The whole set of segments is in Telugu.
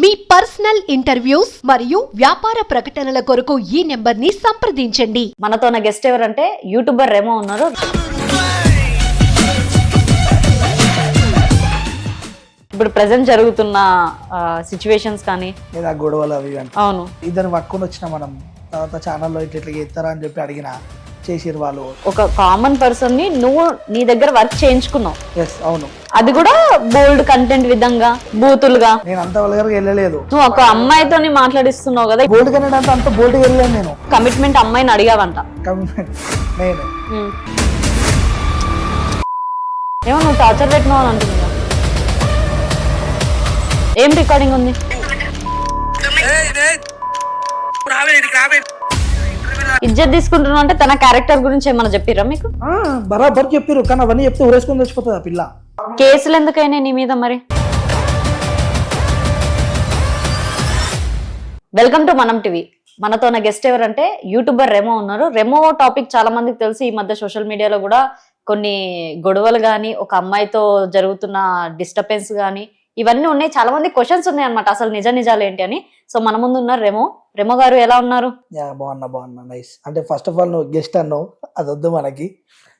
మీ పర్సనల్ ఇంటర్వ్యూస్ మరియు వ్యాపార ప్రకటనల కొరకు ఈ నెంబర్ని సంప్రదించండి. మనతో ఉన్న గెస్ట్ ఎవరంటే యూట్యూబర్ రేమో ఉన్నారు. ఇప్పుడు ప్రజెంట్ జరుగుతున్న సిచ్యువేషన్స్ కానీ లేదా గొడవలు అవి అంటే అవును. ఇద్దరు పట్టుకొని వచ్చిన మనం తర్వాత ఛానల్లో ఇట్లా ఇట్లా చేస్తారా అని చెప్పి అడిగిన చేసిరు వాళ్ళు. ఒక కామన్ పర్సన్ని నువ్వు నీ దగ్గర వర్క్ చేయించుకున్నావు. ఎస్ అవును. అది కూడా బోల్డ్ కంటెంట్ విధంగా బూతులుగా. నేను అంత వల్గర్గా వెళ్ళలేదు. నువ్వు ఒక అమ్మాయితోని మాట్లాడిస్తున్నావు కదా బోల్డ్ కన్నా అంత అంత బోల్డ్గా వెళ్ళాను నేను. కమిట్మెంట్ అమ్మాయిని అడిగావంట. కమిట్మెంట్ నేను. ఉమ్. ఏమో నువ్వు టార్చర్ పెట్టినావు అని అంటున్నా ఏం రికార్డింగ్ ఉంది? ఇజ్జత్ తీసుకుంటున్నావు అంటే తన క్యారెక్టర్ గురించి ఏమన్నా చెప్పిరా మీకు? బరాబర్ చెప్పారు కానీ అవన్నీ చెప్తే ఊరేసుకొని తెచ్చిపోతుంది ఆ పిల్ల. కేసులు ఎందుకైనా నీ మీద మరి? వెల్కమ్ టు మనం టీవీ మనతో ఉన్న గెస్ట్ ఎవరంటే యూట్యూబర్ రెమో ఉన్నారు. రెమో టాపిక్ చాలా మందికి తెలిసి ఈ మధ్య సోషల్ మీడియాలో కూడా కొన్ని గొడవలు కానీ ఒక అమ్మాయితో జరుగుతున్న డిస్టర్బెన్స్ కానీ ఇవన్నీ ఉన్నాయి. చాలా మంది క్వశ్చన్స్ ఉన్నాయి అనమాట అసలు నిజ నిజాలు ఏంటి అని. సో మన ముందు ఉన్నారు రెమో రెమో గారు ఎలా ఉన్నారు? యా బాగున్నా బాగున్నా. నైస్ అంటే ఫస్ట్ ఆఫ్ ఆల్ నువ్వు గెస్ట్ అన్నావు. అది వద్దు మనకి.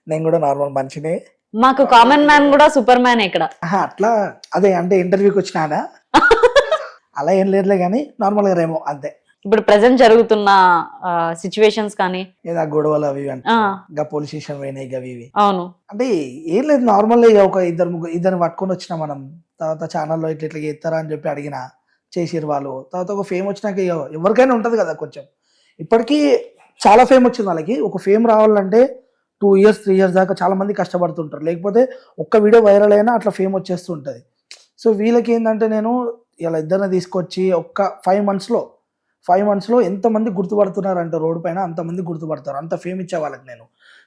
నేను కూడా నార్మల్ మనిషినే. మాకు కామన్ మ్యాన్ కూడా సూపర్ మ్యాన్ ఇక్కడ. ఆహా, అట్లా అదే అంటే ఇంటర్వ్యూకి వచ్చినానా? అలా ఏం లేదులే కానీ నార్మల్గా రేమో అంతే. ఇప్పుడు ప్రజెంట్ జరుగుతున్న సిచ్యువేషన్స్ కానీ. ఏదో ఆ గొడవలు అవి ఇవి అంటే ఆ, ఇంకా పోలీస్ స్టేషన్ పోయినాయి ఇక అవి ఇవి. అవును. అంటే ఏం లేదు నార్మల్ ఒక ఇద్దరు ముగ్గురు ఇద్దరు పట్టుకొని వచ్చిన మనం. తర్వాత ఛానల్లో ఇట్లా ఇట్లా చేస్తారా అని చెప్పి అడిగిన. చేసిరు వాళ్ళు. తర్వాత ఒక ఫేమ్ వచ్చినాక ఎవరికైనా ఉంటుంది కదా కొంచెం. ఇప్పటికీ చాలా ఫేమ్ వచ్చింది వాళ్ళకి. ఒక ఫేమ్ రావాలంటే టూ ఇయర్స్ త్రీ ఇయర్స్ దాకా చాలా మంది కష్టపడుతుంటారు. లేకపోతే ఒక్క వీడియో వైరల్ అయినా అట్లా ఫేమ్ వచ్చేస్తుంటుంది సో వీళ్ళకి ఏంటంటే నేను ఇలా ఇద్దరిని తీసుకొచ్చి ఒక్క ఫైవ్ మంత్స్లో ఫైవ్ మంత్స్లో ఎంతమంది గుర్తుపడుతున్నారంటే రోడ్డు పైన అంతమంది గుర్తుపడతారు. అంత ఫేమ్ ఇచ్చే వాళ్ళకి నేను.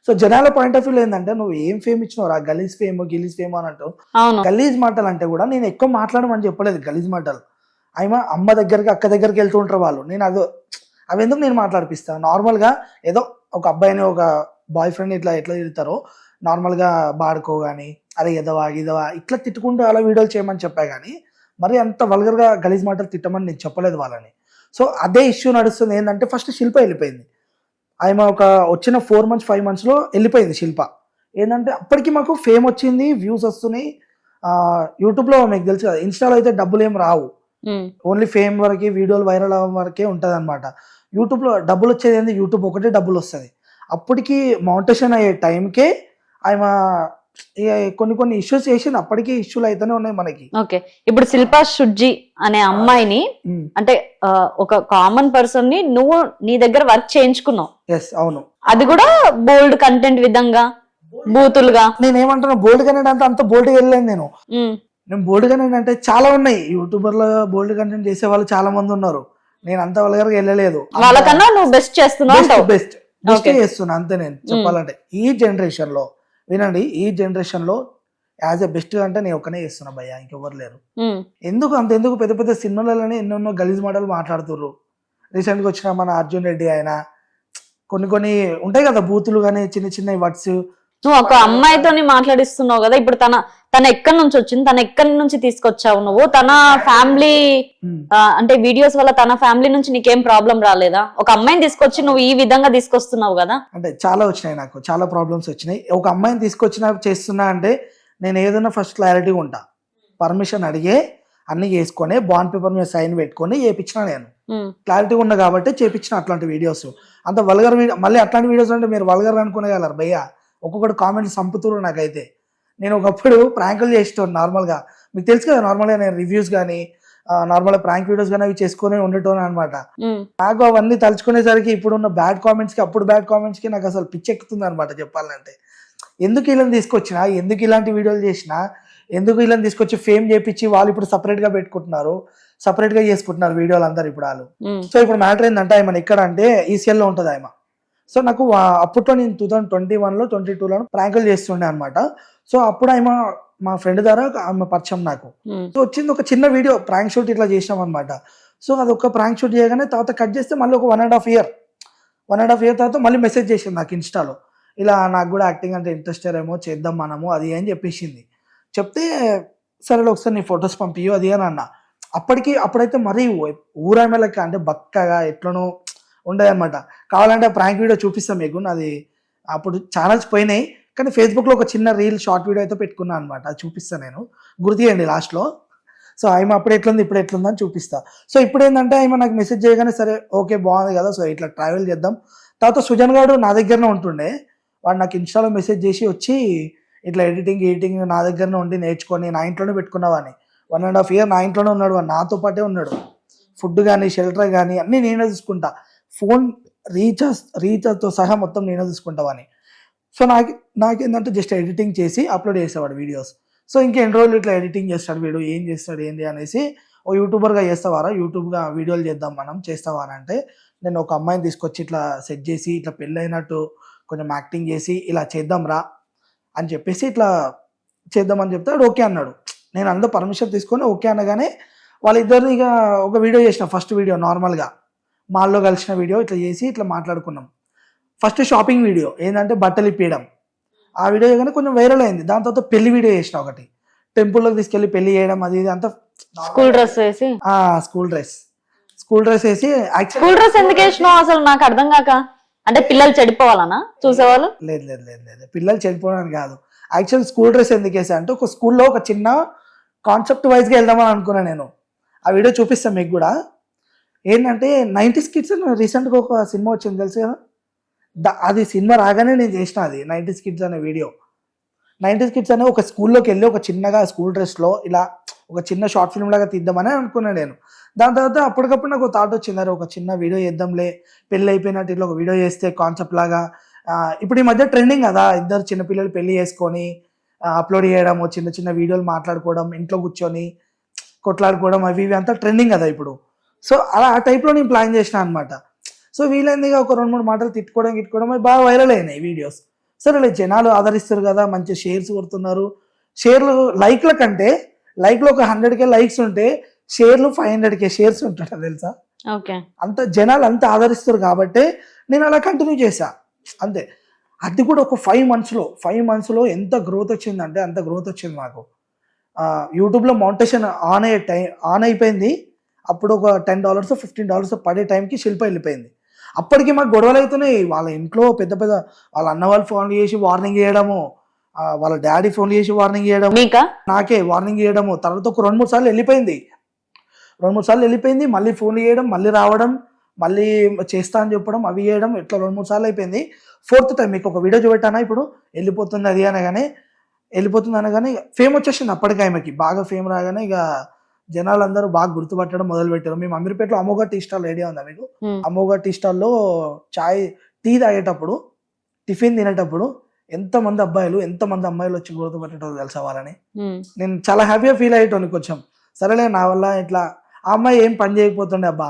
సో జనాల పాయింట్ ఆఫ్ వ్యూ ఏంటంటే నువ్వు ఏం ఫేమ్ ఇచ్చినావు రా గలీజ్ ఫేమ్ గిలీజ్ ఫేమ్ అని అంటావు అవును. గలీజ్ మాటలు అంటే కూడా నేను ఎక్కువ మాట్లాడమని చెప్పలేదు గలీజ్ మాటలు. ఆమె అమ్మ దగ్గరికి అక్క దగ్గరికి వెళ్తూ ఉంటారు వాళ్ళు. నేను అదో అవి ఎందుకు నేను మాట్లాడిపిస్తాను నార్మల్గా ఏదో ఒక అబ్బాయిని ఒక బాయ్ ఫ్రెండ్ ఇట్లా ఎట్లా తిడతారో నార్మల్గా బాడుకో కానీ అరే ఎదవా ఇదవా ఇట్లా తిట్టుకుంటూ అలా వీడియోలు చేయమని చెప్పా కానీ మరి అంత వల్గర్గా గలీజ్ మాటలు తిట్టమని నేను చెప్పలేదు వాళ్ళని. సో అదే ఇష్యూ నడుస్తుంది. ఏంటంటే ఫస్ట్ శిల్ప వెళ్ళిపోయింది. ఆమె ఒక వచ్చిన ఫోర్ మంత్స్ ఫైవ్ మంత్స్లో వెళ్ళిపోయింది శిల్ప. ఏంటంటే అప్పటికి మాకు ఫేమ్ వచ్చింది వ్యూస్ వస్తున్నాయి. యూట్యూబ్లో మీకు తెలుసు కదా ఇన్స్టాలో అయితే డబ్బులు ఏం రావు. ఓన్లీ ఫేమ్ వరకే వీడియోలు వైరల్ అవ్వడం వరకే ఉంటుంది అనమాట యూట్యూబ్లో డబ్బులు వచ్చేది ఏంది? యూట్యూబ్ ఒకటే డబ్బులు వస్తుంది. అప్పటికి మౌంటేషన్ అయ్యే టైంకే ఆమె కొన్ని కొన్ని ఇష్యూస్ చేసింది అప్పటికే ఇష్యూలు అయితేనే ఉన్నాయి మనకి. ఓకే ఇప్పుడు శిల్పా షుడ్జీ అనే అమ్మాయిని అంటే ఆ, ఒక కామన్ పర్సన్ని నువ్వు నీ దగ్గర వర్క్ చేయించుకున్నావు. ఎస్ అవును. అది కూడా బోల్డ్ కంటెంట్ విధంగా బూతులుగా. నేను ఏమంటున్నా బోల్డ్ కంటెంట్ అంతా అంత బోల్డ్గా వెళ్ళాను నేను. ఉమ్, నేను బోల్డ్ కంటెంట్ అంటే చాలా ఉన్నాయి. యూట్యూబర్లో బోల్డ్ కంటెంట్ చేసే వాళ్ళు చాలా మంది ఉన్నారు. నేను అంత వల్గర్గా వెళ్ళలేదు. వాళ్ళకన్నా నువ్వు బెస్ట్ చేస్తున్నావు బెస్ట్. బెస్ట్. చేస్తున్నా అంతే నేను చెప్పాలంటే. ఈ జనరేషన్లో వినండి ఈ జనరేషన్లో యాజ్ ఎ బెస్ట్ అంటే నేను ఒక్కనే చేస్తున్నా భయ్య ఇంకెవ్వరు లేరు. ఉమ్, ఎందుకు అంత ఎందుకు పెద్ద పెద్ద సినిమాలలోనే ఎన్నెన్నో గలీజ్ మాటలు మాట్లాడుతుర్రు. రీసెంట్గా వచ్చిన మన అర్జున్ రెడ్డి ఆయన కొన్ని కొన్ని ఉంటాయి కదా బూతులు కానీ చిన్న చిన్న వర్డ్స్ నువ్వు ఒక అమ్మాయితోని మాట్లాడిస్తున్నావు కదా ఇప్పుడు తన తన ఎక్కడి నుంచి వచ్చింది? తన ఎక్కడి నుంచి తీసుకొచ్చావు నువ్వు? తన ఫ్యామిలీ అంటే వీడియోస్ వల్ల తన ఫ్యామిలీ నుంచి నీకేం ప్రాబ్లం రాలేదా? ఒక అమ్మాయిని తీసుకొచ్చి నువ్వు ఈ విధంగా తీసుకొస్తున్నావు కదా? అంటే చాలా వచ్చినాయి నాకు. చాలా ప్రాబ్లమ్స్ వచ్చినాయి. ఒక అమ్మాయిని తీసుకొచ్చిన చేస్తున్నా అంటే నేను ఏదైనా ఫస్ట్ క్లారిటీగా ఉంటా. పర్మిషన్ అడిగే అన్ని చేసుకొని బాండ్ పేపర్ మీద సైన్ పెట్టుకొని చేపించిన నేను. క్లారిటీ ఉంది కాబట్టి చేపించిన అట్లాంటి వీడియోస్ అంత వల్గర్ వీడియో మళ్ళీ అట్లాంటి వీడియోస్ అంటే మీరు వల్గర్ అనుకునేగలరు భయ్య ఒక్కొక్కటి కామెంట్స్ చంపుతున్నారు నాకైతే. నేను ఒకప్పుడు ప్రాంకులు చేసేటోను నార్మల్గా. మీకు తెలుసు కదా నార్మల్గా నేను రివ్యూస్ కానీ నార్మల్గా ప్రాంక్ వీడియోస్ కానీ అవి చేసుకునే ఉండేటోను అనమాట నాకు అవన్నీ తలుచుకునేసరికి ఇప్పుడున్న బ్యాడ్ కామెంట్స్కి అప్పుడు బ్యాడ్ కామెంట్స్కి నాకు అసలు పిచ్చెక్కుతుంది అనమాట చెప్పాలంటే. ఎందుకు వీళ్ళని తీసుకొచ్చినా ఎందుకు ఇలాంటి వీడియోలు చేసినా ఎందుకు వీళ్ళని తీసుకొచ్చి ఫేమ్ చేపించి వాళ్ళు ఇప్పుడు సపరేట్గా పెట్టుకుంటున్నారు సపరేట్గా చేసుకుంటున్నారు వీడియోలు అందరు ఇప్పుడు వాళ్ళు. సో ఇప్పుడు మ్యాటర్ ఏంటంటే ఆయన ఎక్కడ అంటే ఈసీఎల్లో ఉంటుంది ఆయన సో నాకు అప్పట్లో నేను టూ థౌసండ్ ట్వంటీ వన్లో ట్వంటీ టూలో ప్రాంకులు చేస్తుండే అనమాట సో అప్పుడు ఆయన మా ఫ్రెండ్ ద్వారా ఆమె పరిచయం నాకు. ఉమ్, సో వచ్చింది ఒక చిన్న వీడియో ప్రాంక్ షూట్ ఇట్లా చేసినాం అనమాట సో అది ఒక ప్రాంక్ షూట్ చేయగానే తర్వాత కట్ చేస్తే మళ్ళీ ఒక one and half year. One and half year తర్వాత మళ్ళీ మెసేజ్ చేసింది నాకు ఇన్స్టాలో. ఇలా నాకు కూడా యాక్టింగ్ అంటే ఇంట్రెస్ట్ ఏమో చేద్దాం మనము అది అని చెప్పేసింది. చెప్తే సరే ఒకసారి నీ ఫొటోస్ పంపియు అది అని అన్న. అప్పటికి అప్పుడైతే మరీ ఊరామె లెక్క అంటే బక్కగా ఎట్లనో ఉండేదన్నమాట. కావాలంటే ప్రాంక్ వీడియో చూపిస్తాం మీకు. అది అప్పుడు ఛానల్స్ పోయినాయి. కానీ ఫేస్బుక్లో ఒక చిన్న రీల్ షార్ట్ వీడియో అయితే పెట్టుకున్నాను అనమాట అది చూపిస్తాను నేను. గుర్తియండి లాస్ట్లో సో ఆమె అప్పుడు ఎట్లుంది ఇప్పుడు ఎట్లుంది అని చూపిస్తా. సో ఇప్పుడు ఏంటంటే ఆమె నాకు మెసేజ్ చేయగానే సరే ఓకే బాగుంది కదా. సో ఇట్లా ట్రావెల్ చేద్దాం. తర్వాత సుజన్ గారు నా దగ్గరనే ఉంటుండే. వాడు నాకు ఇన్స్టాలో మెసేజ్ చేసి వచ్చి ఇట్లా ఎడిటింగ్ ఎడిటింగ్ నా దగ్గరనే ఉండి నేర్చుకొని నా ఇంట్లోనే పెట్టుకున్నావాని వన్ అండ్ హాఫ్ ఇయర్ నా ఇంట్లోనే ఉన్నాడు నాతో పాటే ఉన్నాడు. ఫుడ్ కానీ షెల్టర్ కానీ అన్నీ నేనే చూసుకుంటా. ఫోన్ రీఛార్జ్ రీఛార్జ్తో సహా మొత్తం నేనే చూసుకుంటామని సో నాకు నాకేంటంటే జస్ట్ ఎడిటింగ్ చేసి అప్లోడ్ చేసేవాడు వీడియోస్. సో ఇంకా ఎన్ని రోజులు ఇట్లా ఎడిటింగ్ చేస్తాడు వీడు ఏం చేస్తాడు ఏంది అనేసి ఓ యూట్యూబర్గా చేస్తావారా? యూట్యూబ్గా వీడియోలు చేద్దాం మనం చేస్తావా అని అంటే నేను ఒక అమ్మాయిని తీసుకొచ్చి ఇట్లా సెట్ చేసి ఇట్లా పెళ్ళైనట్టు కొంచెం యాక్టింగ్ చేసి ఇలా చేద్దాం రా అని చెప్పేసి ఇట్లా చేద్దామని చెప్తే వాడు ఓకే అన్నాడు. నేను అందరూ పర్మిషన్ తీసుకొని ఓకే అనగానే వాళ్ళిద్దరిని ఇక ఒక వీడియో చేసిన ఫస్ట్ వీడియో నార్మల్గా. మాల్లో కలిసిన వీడియో ఇట్లా చేసి ఇట్లా మాట్లాడుకున్నాం. ఫస్ట్ షాపింగ్ వీడియో ఏంటంటే బట్టలు ఇప్పేయడం. ఆ వీడియో కానీ కొంచెం వైరల్ అయింది. దాని తర్వాత పెళ్ళి వీడియో చేసిన ఒకటి. టెంపుల్లోకి తీసుకెళ్ళి పెళ్ళి చేయడం అది ఇది అంతా స్కూల్ డ్రెస్ వేసి? స్కూల్ డ్రెస్ స్కూల్ డ్రెస్ వేసి స్కూల్ డ్రెస్ ఎందుకు వేసినావు అసలు? నాకు అర్థం కాక. అంటే పిల్లలు చెడిపోవాలనా? చూసేవాళ్ళు? లేదు లేదు లేదు లేదు. పిల్లలు చెడిపోవడానికి కాదు. యాక్చువల్ స్కూల్ డ్రెస్ ఎందుకు వేసా అంటే ఒక స్కూల్లో ఒక చిన్న కాన్సెప్ట్ వైజ్గా వెళ్దామని అనుకున్నాను నేను. ఆ వీడియో చూపిస్తాను మీకు కూడా. ఏంటంటే నైంటీస్ కిడ్స్ రీసెంట్గా ఒక సినిమా వచ్చింది తెలుసు కదా? ద- అది సినిమా రాగానే నేను చేసిన అది నైంటీస్ కిడ్స్ అనే వీడియో. నైంటీస్ కిడ్స్ అనే ఒక స్కూల్లోకి వెళ్ళి ఒక చిన్నగా స్కూల్ డ్రెస్లో ఇలా ఒక చిన్న షార్ట్ ఫిల్మ్ లాగా తీద్దామని అనుకున్నాను నేను. దాని తర్వాత అప్పటికప్పుడు నాకు థాట్ వచ్చింది అరే ఒక చిన్న వీడియో చేద్దాంలే పెళ్ళి అయిపోయినట్టు ఇట్లా ఒక వీడియో చేస్తే కాన్సెప్ట్ లాగా. ఇప్పుడు ఈ మధ్య ట్రెండింగ్ కదా ఇద్దరు చిన్నపిల్లలు పెళ్ళి చేసుకొని అప్లోడ్ చేయడము చిన్న చిన్న వీడియోలు మాట్లాడుకోవడం ఇంట్లో కూర్చొని కొట్లాడుకోవడం అవి ఇవి అంతా ట్రెండింగ్ కదా ఇప్పుడు. సో అలా ఆ టైప్లో నేను ప్లాన్ చేసిన అనమాట సో వీలైందిగా ఒక రెండు మూడు మాటలు తిట్టుకోవడం గిట్టుకోవడం బాగా వైరల్ అయినాయి వీడియోస్ సరే జనాలు ఆదరిస్తారు కదా మంచి షేర్స్ కొడుతున్నారు. షేర్లు లైక్ల కంటే లైక్లో ఒక హండ్రెడ్ కే లైక్స్ ఉంటే షేర్లు ఫైవ్ హండ్రెడ్ కే షేర్స్ ఉంటాయి తెలుసా? ఓకే. అంత జనాలు అంత ఆదరిస్తారు కాబట్టి నేను అలా కంటిన్యూ చేశా. అంతే. అది కూడా ఒక ఫైవ్ మంత్స్లో ఫైవ్ మంత్స్లో ఎంత గ్రోత్ వచ్చిందంటే అంత గ్రోత్ వచ్చింది మాకు యూట్యూబ్లో మౌంటేషన్ ఆన్ అయ్యే టైం ఆన్ అయిపోయింది. అప్పుడు ఒక టెన్ డాలర్స్ ఫిఫ్టీన్ డాలర్స్ పడే టైంకి శిల్ప వెళ్ళిపోయింది. అప్పటికి మాకు గొడవలు అవుతున్నాయి. వాళ్ళ ఇంట్లో పెద్ద పెద్ద వాళ్ళ అన్న వాళ్ళు ఫోన్ చేసి వార్నింగ్ చేయడము వాళ్ళ డాడీ ఫోన్ చేసి వార్నింగ్ చేయడం నాకే వార్నింగ్ చేయడము. తర్వాత ఒక రెండు మూడు సార్లు వెళ్ళిపోయింది. రెండు మూడు సార్లు వెళ్ళిపోయింది. మళ్ళీ ఫోన్ చేయడం మళ్ళీ రావడం మళ్ళీ చేస్తా అని చెప్పడం అవి చేయడం ఇట్లా రెండు మూడు సార్లు అయిపోయింది. ఫోర్త్ టైం మీకు ఒక వీడియో చూపెట్టానా ఇప్పుడు? వెళ్ళిపోతుంది అది అనగానే వెళ్ళిపోతుంది అనగానే ఫేమ్ వచ్చేసింది అప్పటికి ఆమెకి. బాగా ఫేమ్ రాగానే ఇక జనాలు అందరూ బాగా గుర్తుపట్టడం మొదలు పెట్టారు మేము అమీర్పేటలో అమోఘ టీ స్టాల్ ఐడియా ఉందా మీకు. అమోఘ టీ స్టాల్లో చాయ్ టీ తాగేటప్పుడు టిఫిన్ తినేటప్పుడు ఎంతమంది అబ్బాయిలు ఎంతమంది అమ్మాయిలు వచ్చి గుర్తుపట్టడం తెలుసా వాళ్ళని. నేను చాలా హ్యాపీగా ఫీల్ అయ్యేటోని కొంచెం. సరేలే నా వల్ల ఇట్లా ఆ అమ్మాయి ఏం పని చేయకపోతుండే అబ్బా?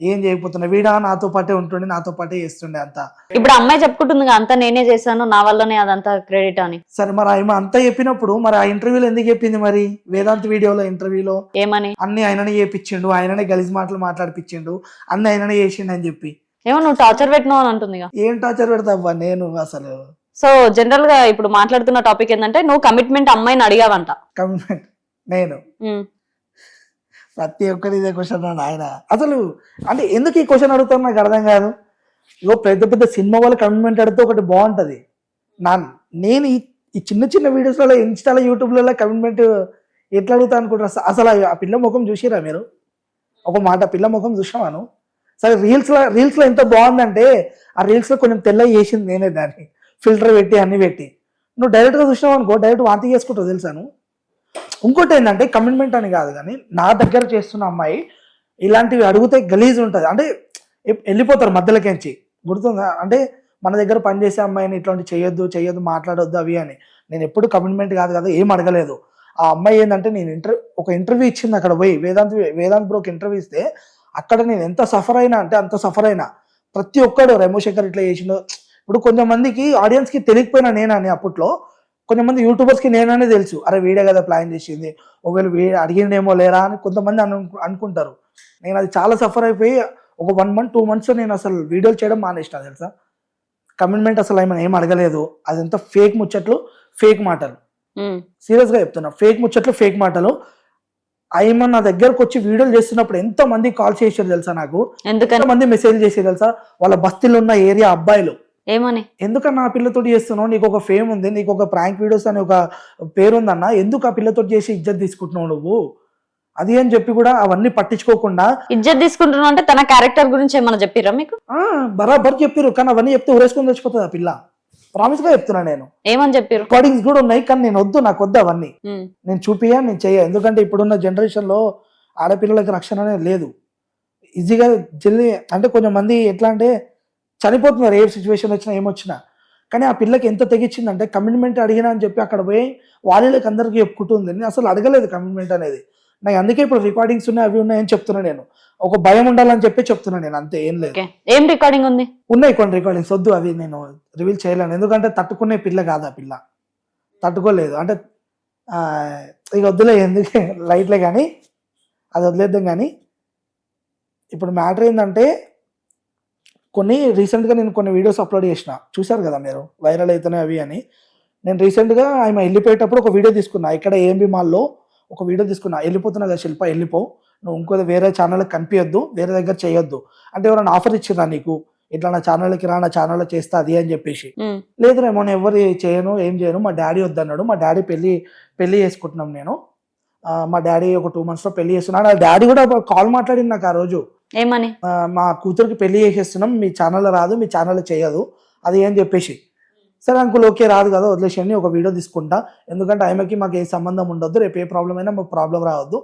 ఏం చేయకపోతుండే వీడా నాతో పాటే ఉంటుండే నాతో పాటే చేస్తుండే అంతా. ఇప్పుడు అమ్మాయి చెప్పుకుంటుంది అంతా నేనే చేశాను నా వల్లనే అదంతా క్రెడిట్ అని. సరే మరి ఆమె అంతా చెప్పినప్పుడు మరి ఆ ఇంటర్వ్యూలో ఎందుకు చెప్పింది మరి? వేదాంత్ వీడియోలో ఇంటర్వ్యూలో ఏమని? అన్ని ఆయననే చేపించిండు ఆయననే గలీజ్ మాటలు మాట్లాడిపించిండు అన్ని ఆయననే చేసిండు అని చెప్పి. ఏమో నువ్వు టార్చర్ పెట్టినావు అని అంటుంది ఏం టార్చర్ పెడతావా నేను అసలు? సో జనరల్గా ఇప్పుడు మాట్లాడుతున్న టాపిక్ ఏంటంటే నువ్వు కమిట్మెంట్ అమ్మాయిని అడిగావంట. కమిట్మెంట్ నేను. ప్రతి ఒక్కరి ఇదే క్వశ్చన్ ఆయన అసలు అంటే ఎందుకు ఈ క్వశ్చన్ అడుగుతాను నాకు అర్థం కాదు. ఇగో పెద్ద పెద్ద సినిమా వాళ్ళు కమిట్మెంట్ అడిగితే ఒకటి బాగుంటుంది. నా నేను ఈ చిన్న చిన్న వీడియోస్లలో ఇన్స్టాలో యూట్యూబ్లలో కమిట్మెంట్ ఎట్లా అడుగుతా అనుకుంటారు అసలు ఆ పిల్ల ముఖం చూసిరా మీరు? ఒక మాట పిల్ల ముఖం చూసామాను సరే రీల్స్లో రీల్స్లో ఎంత బాగుందంటే ఆ రీల్స్లో కొంచెం తెల్ల చేసింది నేనే దాన్ని. ఫిల్టర్ పెట్టి అన్ని పెట్టి. నువ్వు డైరెక్ట్గా చూసినావు అనుకో డైరెక్ట్ వాంతి చేసుకుంటావు తెలుసాను ఇంకోటి ఏంటంటే కమిట్మెంట్ అని కాదు కానీ నా దగ్గర చేస్తున్న అమ్మాయి ఇలాంటివి అడిగితే గలీజ్ ఉంటుంది. అంటే వెళ్ళిపోతారు మధ్యలోకించి గుర్తుందా? అంటే మన దగ్గర పనిచేసే అమ్మాయిని ఇట్లాంటి చేయొద్దు చేయొద్దు మాట్లాడొద్దు అవి అని. నేను ఎప్పుడు కమిట్మెంట్ కాదు కదా ఏం అడగలేదు. ఆ అమ్మాయి ఏంటంటే నేను ఇంటర్ ఒక ఇంటర్వ్యూ ఇచ్చింది అక్కడ పోయి వేదాంత్ వేదాంత్ బ్రోకి ఇంటర్వ్యూ ఇస్తే అక్కడ నేను ఎంత సఫర్ అయినా అంటే అంత సఫర్ అయినా. ప్రతి ఒక్కడు రెమోశేఖర్ ఇట్లా చేసిండు. ఇప్పుడు కొంతమందికి ఆడియన్స్కి తెలియకపోయినా నేనని అప్పట్లో కొంతమంది యూట్యూబర్స్కి నేననే తెలుసు. అరే వీడే కదా ప్లాన్ చేసింది. ఒకవేళ వీ అడిగిండేమో లేరా అని కొంతమంది అను అనుకుంటారు. నేను అది చాలా సఫర్ అయిపోయి ఒక వన్ మంత్ టూ మంత్స్ నేను అసలు వీడియోలు చేయడం మానేసిన తెలుసా? కమిట్మెంట్ అసలు ఏమైనా ఏం అడగలేదు. అదంతా ఫేక్ ముచ్చట్లు ఫేక్ మాటలు. సీరియస్గా చెప్తున్నా. ఫేక్ ముచ్చట్లు ఫేక్ మాటలు. ఆయన నా దగ్గరకు వచ్చి వీడియోలు చేస్తున్నప్పుడు ఎంతో మంది కాల్ చేసారు తెలుసా నాకు? ఎంతో మంది మెసేజ్ చేసారు తెలుసా? వాళ్ళ బస్తీలో ఉన్న ఏరియా అబ్బాయిలు. ఏమని? ఎందుకన్నా ఆ పిల్లతోటి చేస్తున్నావు? నీకు ఒక ఫేమ్ ఉంది నీకు ఒక ప్రాంక్ వీడియోస్ అని ఒక పేరు ఉందన్న ఎందుకు ఆ పిల్లతోటి చేసి ఇజ్జత్ తీసుకుంటున్నావు నువ్వు? అది అని చెప్పి కూడా అవన్నీ పట్టించుకోకుండా ఇజ్జత్ తీసుకుంటున్నావు అంటే తన క్యారెక్టర్ గురించి ఏమైనా చెప్పిరా మీకు? బరాబర్ చెప్పారు కానీ అవన్నీ చెప్తే ఊరేసుకొని తెచ్చిపోతుంది ఆ పిల్ల. ప్రామిస్గా చెప్తున్నా నేను. ఏమని చెప్పారు రికార్డింగ్స్ కూడా ఉన్నాయి కానీ నేను వద్దు నాకు వద్దు అవన్నీ. నేను చూపియా నేను చెయ్య. ఎందుకంటే ఇప్పుడున్న జనరేషన్లో ఆడపిల్లలకి రక్షణ అనేది లేదు. ఈజీగా జల్లి అంటే కొంచెం మంది ఎట్లా అంటే చనిపోతున్నారు ఏ సిచ్యువేషన్ వచ్చినా ఏమొచ్చినా. కానీ ఆ పిల్లకి ఎంత తెగించిందంటే కమిట్మెంట్ అడిగినా అని చెప్పి అక్కడ పోయి వాళ్ళకి అందరికీ చెప్పుకుంటుంది. నేను అసలు అడగలేదు కమిట్మెంట్ అనేది. నాకు అందుకే ఇప్పుడు రికార్డింగ్స్ ఉన్నాయి అవి ఉన్నాయని చెప్తున్నా నేను. ఒక భయం ఉండాలని చెప్పి చెప్తున్నా నేను అంతే ఏం లేదు. ఏం రికార్డింగ్ ఉంది? ఉన్నాయి కొన్ని రికార్డింగ్స్ వద్దు అవి నేను రివీల్ చేయలేను. ఎందుకంటే తట్టుకునే పిల్ల కాదు ఆ పిల్ల. తట్టుకోలేదు. అంటే ఇక వద్దులే ఎందుకు? లైట్లే కానీ అది వదిలేద్దాం కానీ. ఇప్పుడు మ్యాటర్ ఏంటంటే కొన్ని రీసెంట్గా నేను కొన్ని వీడియోస్ అప్లోడ్ చేసిన. చూశారు కదా మీరు? వైరల్ అవుతున్నాయి అవి అని. నేను రీసెంట్గా ఆమె వెళ్ళిపోయేటప్పుడు ఒక వీడియో తీసుకున్నా. ఇక్కడ ఏఎంబి మాల్లో ఒక వీడియో తీసుకున్నా. వెళ్ళిపోతున్నా కదా శిల్ప వెళ్ళిపో. నువ్వు ఇంకో వేరే ఛానల్కి కనిపించొద్దు వేరే దగ్గర చేయొద్దు. అంటే ఎవరైనా ఆఫర్ ఇచ్చిరా నీకు? ఇట్లా నా ఛానల్కి రా నా ఛానల్లో చేస్తా అది అని చెప్పేసి. లేదు రేమో నేను ఎవరు చేయను ఏం చేయను. మా డాడీ వద్దన్నాడు. మా డాడీ పెళ్ళి పెళ్ళి చేసుకుంటున్నాం నేను. మా డాడీ ఒక టూ మంత్స్లో పెళ్ళి చేస్తున్నాడు. ఆ డాడీ కూడా కాల్ మాట్లాడింది నాకు ఆ రోజు. ఏమని? మా కూతురికి పెళ్ళి చేసేస్తున్నాం మీ ఛానల్లో రాదు మీ ఛానల్లో చేయదు అది అని చెప్పేసి. సరే అంకుల్ ఓకే రాదు కదా వదిలేసేయండి ఒక వీడియో తీసుకుంటా. ఎందుకంటే ఆమెకి మాకు ఏ సంబంధం ఉండొద్దు రేపు ఏ ప్రాబ్లం అయినా మాకు ప్రాబ్లం రావద్దు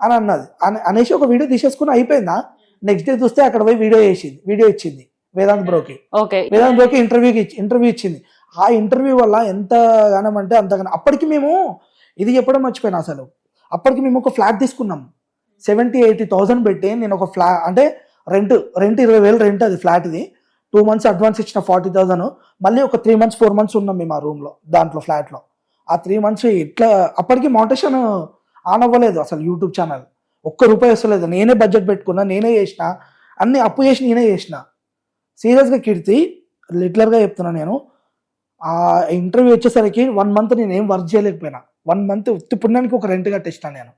అని అన్నది. అని అనేసి ఒక వీడియో తీసేసుకుని అయిపోయిందా? నెక్స్ట్ డే చూస్తే అక్కడ పోయి వీడియో చేసింది వీడియో ఇచ్చింది వేదాంత్ బ్రోకి ఓకే. వేదాంత్ బ్రోకి ఇంటర్వ్యూకి ఇంటర్వ్యూ ఇచ్చింది. ఆ ఇంటర్వ్యూ వల్ల ఎంత గానం అంటే అంతగానం. అప్పటికి మేము ఇది చెప్పడం మర్చిపోయినా అసలు. అప్పటికి మేము ఒక ఫ్లాట్ తీసుకున్నాం. సెవెంటీ ఎయిటీ థౌసండ్ పెట్టి నేను ఒక ఫ్లా అంటే రెంట్ రెంట్ ఇరవై వేలు రెంట్ అది ఫ్లాట్ది టూ మంత్స్ అడ్వాన్స్ ఇచ్చిన ఫార్టీ థౌసండ్ మళ్ళీ ఒక త్రీ మంత్స్ ఫోర్ మంత్స్ ఉన్నాం మేము ఆ రూమ్లో దాంట్లో ఫ్లాట్లో ఆ త్రీ మంత్స్ ఇట్లా అప్పటికి మౌంటేషన్ ఆన్ అవ్వలేదు అసలు యూట్యూబ్ ఛానల్ ఒక్క రూపాయి వస్తలేదు. నేనే బడ్జెట్ పెట్టుకున్నా నేనే చేసిన అన్ని అప్పు చేసి నేనే చేసిన. సీరియస్గా కీర్తి లిటిలర్గా చెప్తున్నా నేను. ఆ ఇంటర్వ్యూ వచ్చేసరికి వన్ మంత్ నేను ఏం వర్క్ చేయలేకపోయినా. వన్ మంత్ ఉత్తి పుణ్యానికి ఒక రెంట్ కట్టేసిన నేను.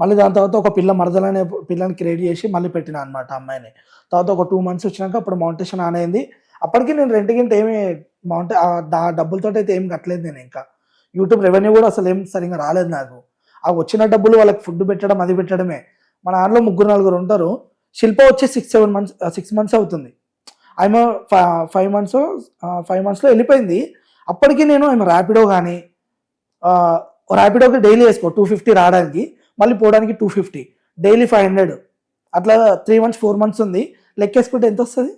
మళ్ళీ దాని తర్వాత ఒక పిల్ల మరదలనే పిల్లని క్రియేట్ చేసి మళ్ళీ పెట్టిన అనమాట అమ్మాయిని. తర్వాత ఒక టూ మంత్స్ వచ్చినాక అప్పుడు మౌంటేషన్ ఆన్ అయింది. అప్పటికి నేను రెంట్ గింట ఏమి మౌంటే ఆ డబ్బులతో అయితే ఏం కట్టలేదు నేను ఇంకా. యూట్యూబ్ రెవెన్యూ కూడా అసలు ఏం సరిగా రాలేదు నాకు. ఆ వచ్చిన డబ్బులు వాళ్ళకి ఫుడ్ పెట్టడం అది పెట్టడమే. మన ఆన్లో ముగ్గురు నలుగురు ఉంటారు. శిల్ప వచ్చి six seven months six months అవుతుంది. ఆమె ఫైవ్ మంత్స్ ఫైవ్ మంత్స్లో వెళ్ళిపోయింది. అప్పటికి నేను ఆమె ర్యాపిడో కానీ ర్యాపిడోకి డైలీ వేసుకో టూ ఫిఫ్టీ రావడానికి. మళ్ళీ పోవడానికి two fifty daily five hundred అట్లా త్రీ మంత్స్ ఫోర్ మంత్స్ ఉంది. లెక్కేసుకుంటే ఎంత వస్తుంది?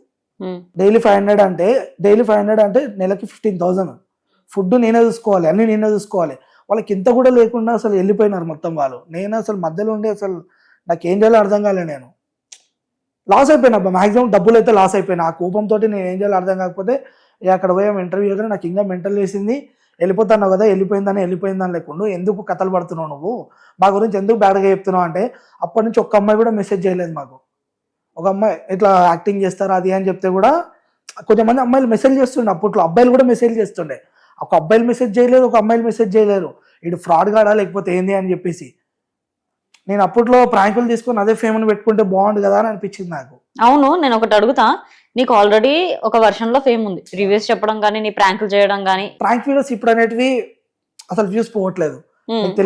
డైలీ ఫైవ్ హండ్రెడ్ అంటే డైలీ ఫైవ్ హండ్రెడ్ అంటే నెలకి ఫిఫ్టీన్ థౌసండ్ ఫుడ్ నేనే చూసుకోవాలి అన్ని నేనే చూసుకోవాలి. వాళ్ళకి ఇంత కూడా లేకుండా అసలు వెళ్ళిపోయినారు మొత్తం వాళ్ళు. నేను అసలు మధ్యలో ఉండి అసలు నాకు ఏం చేయాలో అర్థం కాలే నేను. లాస్ అయిపోయినా మాక్సిమం డబ్బులు అయితే లాస్ అయిపోయినా. ఆ కోపంతో నేను ఏం చేయాలో అర్థం కాకపోతే అక్కడ పోయాం ఇంటర్వ్యూ దగ్గర నాకు ఇంకా మెంటల్ వేసింది వెళ్ళిపోతున్నావు కదా వెళ్ళిపోయిందని వెళ్ళిపోయిందని లేకుండా ఎందుకు కథలు పడుతున్నావు నువ్వు? మా గురించి ఎందుకు బ్యాడ్గా చెప్తున్నావు అంటే అప్పటి నుంచి ఒక్క అమ్మాయి కూడా మెసేజ్ చేయలేదు మాకు. ఒక అమ్మాయి ఇట్లా యాక్టింగ్ చేస్తారు అది అని చెప్తే కూడా కొంచెం అమ్మాయిలు మెసేజ్ చేస్తుండే. అప్పట్లో అబ్బాయిలు కూడా మెసేజ్ చేస్తుండే. ఒక అబ్బాయిలు మెసేజ్ చేయలేదు ఒక అమ్మాయిలు మెసేజ్ చేయలేరు. ఇటు ఫ్రాడ్ కాడా లేకపోతే ఏంది అని చెప్పేసి. నేను అప్పట్లో ప్రాంకులు తీసుకొని అదే ఫేమ్ని పెట్టుకుంటే బాగుండు కదా అని అనిపించింది నాకు. అవును నేను ఒకటి అడుగుతా. నీకు ఆల్రెడీ ఒక వర్షన్లో ఫేమ్ ఉంది. రివ్యూస్ చెప్పడం కానీ నీ ప్రాంకులు చేయడం కానీ ప్రాంక్ వీడియోస్ ఇప్పుడు అనేటివి అసలు వ్యూస్ పోవట్లేదు.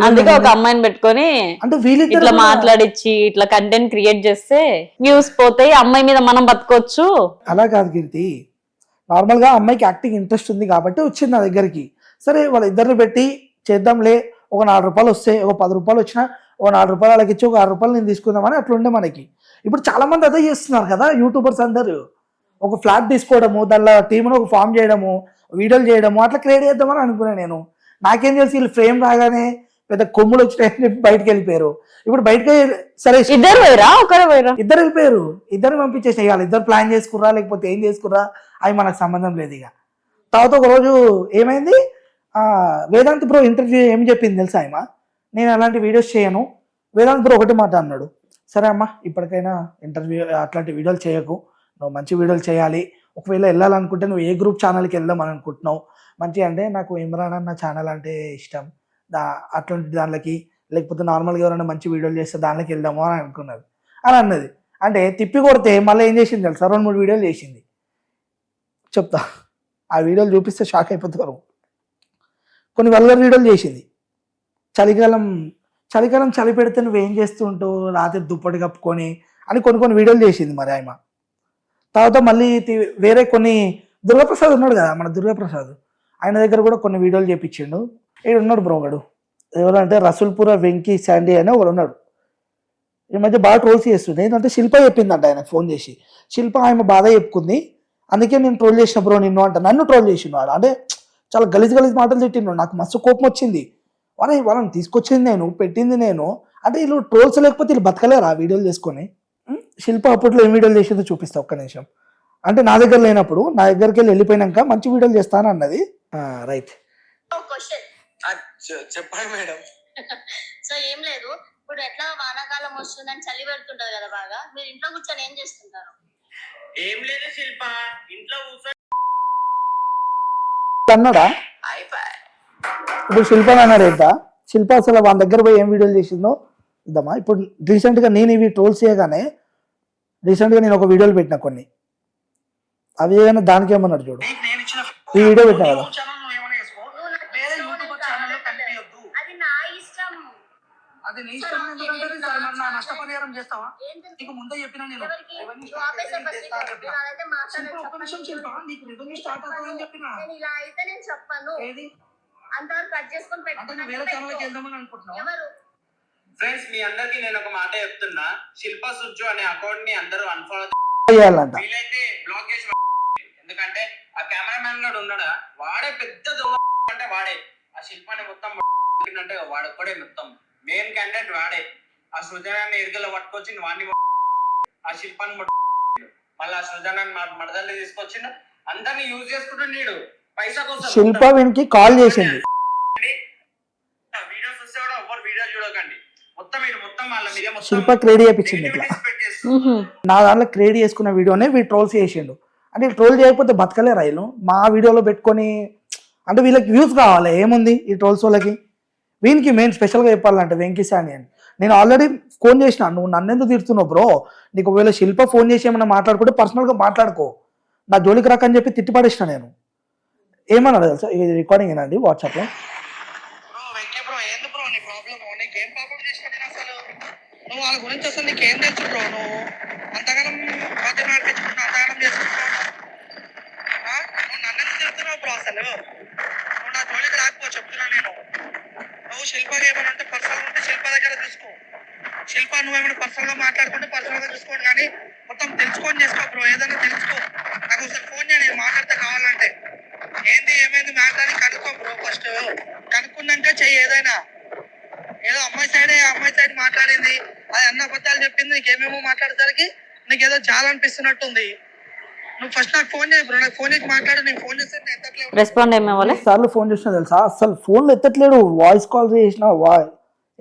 అందుకే ఒక అమ్మాయిని పెట్టుకొని అంటే ఇట్లా మాట్లాడిచ్చి ఇట్లా కంటెంట్ క్రియేట్ చేస్తే వ్యూస్ పోతాయి అమ్మాయి మీద మనం బతకొచ్చు. అలా కాదు కీర్తి. నార్మల్గా అమ్మాయికి యాక్టింగ్ ఇంట్రెస్ట్ ఉంది కాబట్టి వచ్చింది నా దగ్గరికి. సరే వాళ్ళ ఇద్దరిని పెట్టి చేద్దాంలే ఒక నాలుగు రూపాయలు వస్తే ఒక పది రూపాయలు వచ్చినా ఒక నాలుగు రూపాయలు వాళ్ళకి ఇచ్చి ఒక ఆరు రూపాయలు నేను తీసుకుందామని అట్లా ఉండే మనకి. ఇప్పుడు చాలా మంది అదే చేస్తున్నారు కదా యూట్యూబర్స్ అందరూ. ఒక ఫ్లాట్ తీసుకోవడము దానిలో టీంను ఒక ఫామ్ చేయడము వీడియోలు చేయడము అట్లా క్రియేట్ చేద్దామని అనుకున్నాను నేను. నాకేం తెలిసి వీళ్ళు ఫ్రేమ్ రాగానే పెద్ద కొమ్ములు వచ్చినాయని చెప్పి బయటకు వెళ్ళిపోయారు. ఇప్పుడు బయటకు సరే ఇద్దరు పోయిరా? ఒకరే పోయిరా? ఇద్దరు వెళ్ళిపోయారు. ఇద్దరు పంపించేసి ఇవాళ. ఇద్దరు ప్లాన్ చేసుకుర్రా లేకపోతే ఏం చేసుకుర్రా అవి మనకు సంబంధం లేదు ఇక. తర్వాత ఒక రోజు ఏమైంది? ఆ, వేదాంత్ బ్రో ఇంటర్వ్యూ ఏం చెప్పింది తెలుసా ఆయమ నేను అలాంటి వీడియోస్ చేయను. వేదాంత్ బ్రో ఒకటి మాట అన్నాడు. సరే అమ్మా ఇప్పటికైనా ఇంటర్వ్యూ అట్లాంటి వీడియోలు చేయకు. నువ్వు మంచి వీడియోలు చేయాలి. ఒకవేళ వెళ్ళాలనుకుంటే నువ్వు ఏ గ్రూప్ ఛానల్కి వెళ్దాం అని అనుకుంటున్నావు? మంచి అంటే నాకు ఇమ్రాన్ అన్న ఛానల్ అంటే ఇష్టం. దా అటువంటి దానిలోకి లేకపోతే నార్మల్గా ఎవరైనా మంచి వీడియోలు చేస్తే దానిలోకి వెళ్దాము అని అనుకున్నది. అని అన్నది. అంటే తిప్పి కొడితే మళ్ళీ ఏం చేసింది తెలుసా? రెండు మూడు వీడియోలు చేసింది. చెప్తా. ఆ వీడియోలు చూపిస్తే షాక్ అయిపోతారు కొన్ని వల్గర్ వీడియోలు చేసింది. చలికాలం చలికాలం చలి పెడితే నువ్వు ఏం చేస్తుంటావు రాత్రి దుప్పటి కప్పుకొని అని కొన్ని కొన్ని వీడియోలు చేసింది మరి ఆమె. తర్వాత మళ్ళీ వేరే కొన్ని దుర్గాప్రసాద్ ఉన్నాడు కదా మన దుర్గాప్రసాద్. ఆయన దగ్గర కూడా కొన్ని వీడియోలు చేపించిండు. ఈడు ఉన్నాడు బ్రో ఎవరంటే రసూల్పుర వెంకీ శాండీ అని ఒకడు ఉన్నాడు. ఈ మధ్య బాగా ట్రోల్స్ చేస్తుంది ఏంటంటే శిల్ప చెప్పిందంట ఆయన ఫోన్ చేసి. శిల్ప ఆమె బాధ చెప్పుకుంది. అందుకే నేను ట్రోల్ చేసిన బ్రో నిన్ను అంట. నన్ను ట్రోల్ చేసిండు వాడు. అంటే చాలా గలీజ్ గలీజ్ మాటలు తిట్టిండు. నాకు మస్తు కోపం వచ్చింది. వాళ్ళ వాళ్ళని తీసుకొచ్చింది నేను పెట్టింది నేను. అంటే వీళ్ళు ట్రోల్స్ లేకపోతే వీళ్ళు బతకలేరా వీడియోలు చేసుకొని? శిల్ప అప్పట్లో ఏం వీడియోలు చేసిందో చూపిస్తా ఒక్క నిమిషం. అంటే నా దగ్గర లేనప్పుడు నా దగ్గరికి వెళ్ళి వెళ్ళిపోయినాక మంచి వీడియోలు చేస్తాను అన్నది. రైట్. చె- చెప్పండి మేడం. సో ఏం లేదు. ఇప్పుడు ఎట్లా వానాకాలం వస్తుందని చలి పెడుతుంటది కదా బాగా. మీరు ఇంట్లో కూర్చొని ఏం చేస్తుంటారు? ఏం లేదు శిల్ప. ఇంట్లో కూర్చొని అన్నాడా? ఇప్పుడు శిల్ప అన్నాడు ఏంట శిల్ప అసలు వాళ్ళ దగ్గర పోయి ఏం వీడియోలు చేసిందో? ఇద్దామా? ఇప్పుడు రీసెంట్గా నేను ఇవి ట్రోల్స్ చేయగానే రీసెంట్గా నేను ఒక వీడియోలు పెట్టిన కొన్ని. అవి ఏమైనా దానికి ఏమన్నాడు చూడు. నీకు నేను ఇచ్చిన ఈ వీడియో పెట్టినా కదా. ఇష్టం. అది నా ఎందుకంటే సరే మరి నా నష్టపరిహారం చేస్తావా? నీకు ముందే చెప్పిన నేను. ఒక్క. నిమిషం నీకు రెవెన్యూ స్టార్ట్ అవుతుందని చెప్పిన. నేను ఇలా అయితే నేను చెప్పను. ఏది? అంతవరకు కట్ చేసుకొని నువ్వు వేరే ఛానల్కి పెట్టుకున్నాను వెళ్దామని అనుకుంటున్నావు? ఎవరు? ఫ్రెండ్స్ మీ అందరికి నేను ఒక మాట చెప్తున్నా. శిల్ప సుజ్జు అనే అకౌంట్ని అందరూ అన్ఫాలో చేయాలంట. వీలైతే బ్లాక్ చేసి. ఎందుకంటే ఆ కెమెరామ్యాన్ గాడు ఉన్నాడా వాడే పెద్ద దొంగ అంటే వాడే. ఆ శిల్పాన్ని మొత్తం అంటే వాడు ఒక్కడే మొత్తం. మెయిన్ క్యాండిడేట్ వాడే. ఆ సృజనాన్ని ఎరుగలో పట్టుకొచ్చి వాడిని ఆ శిల్పాన్ని. మళ్ళీ ఆ సృజనాన్ని మడదల్లి తీసుకొచ్చిండు. అందరిని యూజ్ చేసుకుంటూ నీడు పైసా కోసం శిల్ప వీనికి కాల్ చేసింది వీడియోస్ వస్తే కూడా ఎవరు వీడియోలు చూడకండి మొత్తం మీరు మొత్తం వాళ్ళ మీద మొత్తం శిల్ప క్రియేట్ చేయించింది ఇట్లా. నా దాంట్లో క్రియేట్ చేసుకున్న వీడియోనే వీడు ట్రోల్స్ చేసిండు. అంటే ట్రోల్ చేయకపోతే బతకలేరు వీళ్ళు? మా వీడియోలో పెట్టుకొని అంటే వీళ్ళకి వ్యూస్ కావాలి. ఏముంది ఈ ట్రోల్స్ వాళ్ళకి? వీనికి మెయిన్ స్పెషల్గా చెప్పాలంటే వెంకీ సాని అని. నేను ఆల్రెడీ ఫోన్ చేసిన నువ్వు నన్ను ఎందుకు తిడుతున్నావు బ్రో నీకు ఒకవేళ శిల్ప ఫోన్ చేసి ఏమైనా మాట్లాడుకుంటే పర్సనల్గా మాట్లాడుకో. నా జోలికి రాకని చెప్పి తిట్టి పడేసిన నేను. ఏమన్నాడు తెలుసా? ఇది రికార్డింగ్ ఏనండి వాట్సాప్లో నువ్వు వాళ్ళ గురించి అసలు నీకు తెలుసు బ్రో నువ్వు అంతగానం మధ్య నడిపించుకుంటున్నావు అంతగానం చేసుకుంటున్నావు నువ్వు నన్ను ఎందుకు బ్రో అసలు? నువ్వు నా జోలికి రాకపో చెప్తున్నా నేను. నువ్వు శిల్పకి ఏమైనా ఉంటే పర్సనల్ ఉంటే శిల్ప దగ్గర చూసుకో. శిల్ప నువ్వేమైనా పర్సనల్గా మాట్లాడుకుంటే పర్సనల్గా చూసుకోండి కానీ మొత్తం తెలుసుకొని చేసుకో బ్రో ఏదైనా తెలుసుకో. నాకు ఒకసారి ఫోన్ చేయండి మాట్లాడితే కావాలంటే. ఏంది ఏమైంది మాట్లాడి కనుక్కో బ్రో ఫస్ట్ కనుక్కున్నాక చెయ్యి ఏదైనా. ఏదో అమ్మాయి సైడ్ అమ్మాయి సైడ్ మాట్లాడింది. అది అన్న అబద్ధాలు చెప్పింది నీకేమేమో మాట్లాడేసరికి నీకు ఏదో చాలా అనిపిస్తున్నట్టుంది. నువ్వు ఫస్ట్ నాకు ఫోన్ చేయి నాకు ఫోన్ చేసి మాట్లాడు నేను ఫోన్ చేస్తే నేను ఎత్తట్లేదు రెస్పాండ్ ఏమవ్వాలి సార్లు ఫోన్ చేసినా తెలుసా? అసలు ఫోన్లో ఎత్తట్లేడు. వాయిస్ కాల్ చేసినా వా